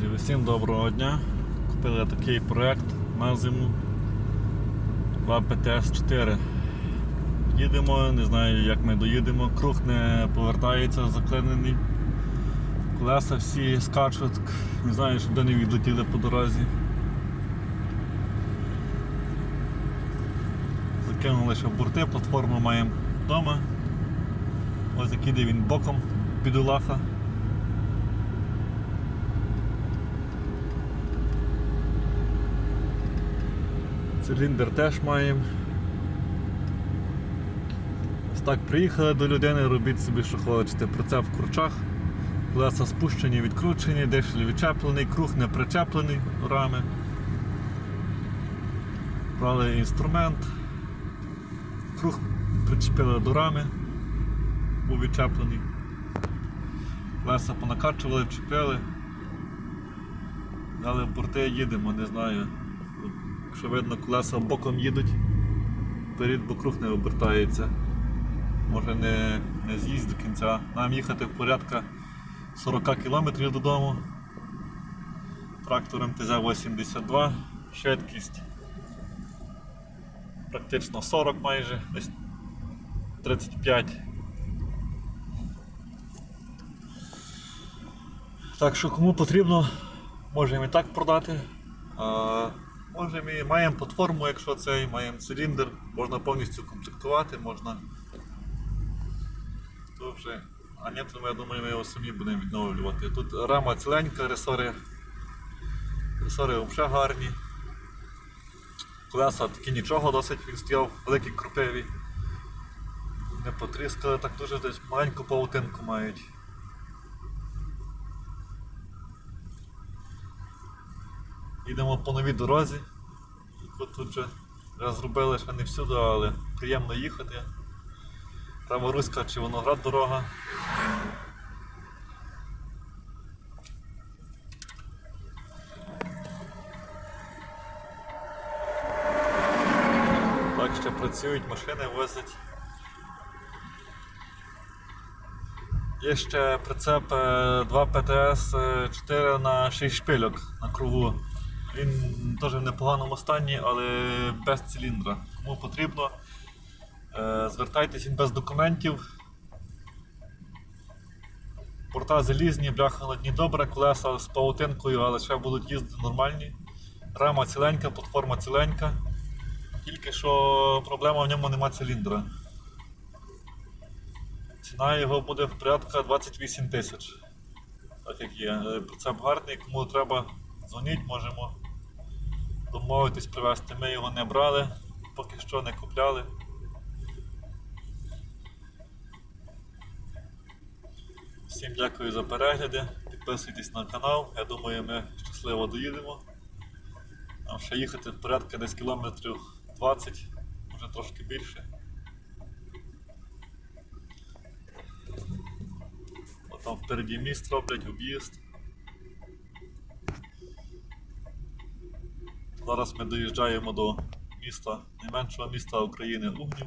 Друзі, всім доброго дня. Купили такий проект на зиму 2 ПТС-4. Їдемо, не знаю як ми доїдемо, круг не повертається, заклинений. Колеса всі скачуть, не знаю, щоб де не відлетіли по дорозі. Закинули ще борти, платформу маємо вдома. Ось як він боком під Циліндр теж маємо. Ось так приїхали до людини, робіть собі, що хочете. Прицеп в курчах, колеса спущені, відкручені, дешель відчеплений, круг не причеплений до рами. Брали інструмент, круг причепили до рами, був відчеплений. Колеса понакачували, вчепили. Дали в борти їдемо, не знаю. Якщо видно, колеса боком їдуть, вперед, бо круг не обертається. Може не, не з'їзд до кінця. Нам їхати в порядка 40 км додому. Трактором ТЗ-82, швидкість практично 40 майже, десь 35. Так що кому потрібно, можемо і так продати. Можемо і маємо платформу, якщо цей, маємо циліндр, можна повністю комплектувати, можна. То вже. А ні, то я думаю, ми його самі будемо відновлювати. Тут рама ціленька, ресори. Ресори взагалі гарні. Колеса такі нічого досить він стояв, великі крупиві. Не потріскали, так дуже десь маленьку павутинку мають. Їдемо по новій дорозі. яку Тут вже вже зробили ще не всюди, але приємно їхати. Праворуська чи Воноград дорога. Так ще працюють, машини возять. Є ще прицеп е, 2 ПТС 4 на 6 шпильок на кругу. Він теж в непоганому стані, але без циліндра. Кому потрібно, е, звертайтесь він без документів. Порта залізні, бляха на дні добре, колеса з паутинкою, але ще будуть їздити нормальні. Рама ціленька, платформа ціленька. Тільки що проблема в ньому нема циліндра. Ціна його буде в порядка 28 тисяч. Так як є. Е, Прицеп гарний, кому треба, дзвоніть, можемо домовитись привезти. Ми його не брали, поки що не купляли. Всім дякую за перегляди. Підписуйтесь на канал. Я думаю, ми щасливо доїдемо. Нам ще їхати порядка десь кілометрів 20, може трошки більше. От там впереді міст роблять, об'їзд. Зараз ми доїжджаємо до міста найменшого міста України Угнів.